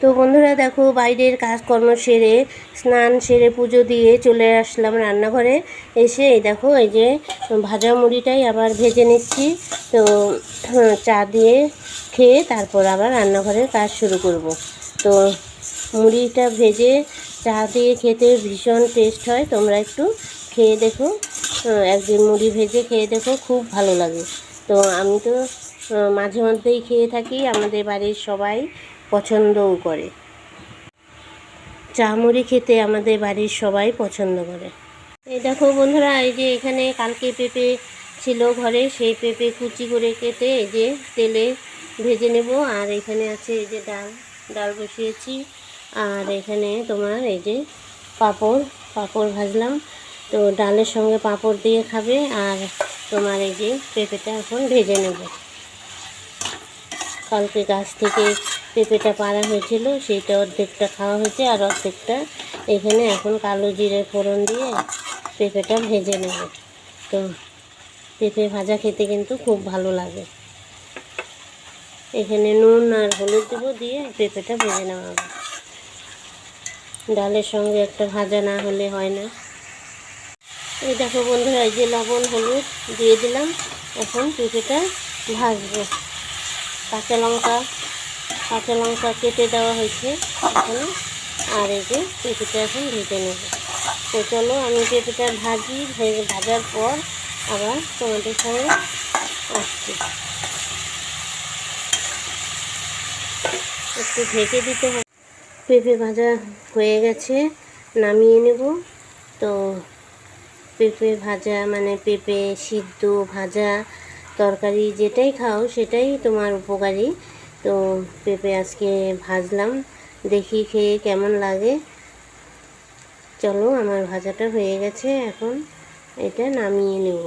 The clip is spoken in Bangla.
তো বন্ধুরা দেখো বাইরের কাজকর্ম সেরে স্নান সেরে পুজো দিয়ে চলে আসলাম রান্নাঘরে। এসে এই দেখো এই যে ভাজা মুড়িটাই আবার ভেজে নিচ্ছি। তো হ্যাঁ, চা দিয়ে খেয়ে তারপর আবার রান্নাঘরের কাজ শুরু করব। তো মুড়িটা ভেজে চা দিয়ে খেতে ভীষণ টেস্ট হয়। তোমরা একটু খেয়ে দেখো। হ্যাঁ, একদিন মুড়ি ভেজে খেয়ে দেখো খুব ভালো লাগে। তো আমি তো মাঝে মধ্যেই খেয়ে থাকি। আমাদের বাড়ির সবাই পছন্দও করে। চা মুড়ি খেতে আমাদের বাড়ির সবাই পছন্দ করে। এই দেখো বন্ধুরা, এই যে এখানে কালকে পেঁপে ছিল ঘরে, সেই পেঁপে কুচি করে কেটে এই যে তেলে ভেজে নেব। আর এখানে আছে এই যে ডাল ডাল বসিয়েছি। আর এখানে তোমার এই যে পাঁপড় পাঁপড় ভাজলাম। তো ডালের সঙ্গে পাঁপড় দিয়ে খাবে। আর তোমার এই যে পেঁপেটা এখন ভেজে নেব। কালকে গাছ থেকে পেঁপেটা পাড়া হয়েছিল, সেইটা অর্ধেকটা খাওয়া হয়েছে আর অর্ধেকটা এখানে এখন কালো জিরে ফোড়ন দিয়ে পেঁপেটা ভেজে নেব। তো পেঁপে ভাজা খেতে কিন্তু খুব ভালো লাগে। এখানে নুন আর হলুদ দেবো দিয়ে পেঁপেটা ভেজে নেওয়া হবে। ডালের সঙ্গে একটা ভাজা না হলে হয় না। এই দেখো বন্ধুরা, এই যে লবণ, হলুদ দিয়ে দিলাম, এখন পেঁপেটা ভাজবো। কাঁচা লঙ্কা কাঁচা লঙ্কা কেটে দেওয়া হয়েছে এখানে। আর এই যে পেঁপেটা এখন ভেজে নেব। তো চলো আমি পেঁপেটা ভাজি, ভেজে ভাজার পর আবার তোমাদের সঙ্গে আসছি। একটু ঢেকে দিতে হবে। পেঁপে ভাজা হয়ে গেছে, নামিয়ে নেব। তো পেঁপে ভাজা মানে পেঁপে সিদ্ধ ভাজা তরকারি যেটাই খাও সেটাই তোমার উপকারী। তো পেঁপে আজকে ভাজলাম, দেখি খেয়ে কেমন লাগে। চলো, আমার ভাজাটা হয়ে গেছে, এখন এটা নামিয়ে নেব।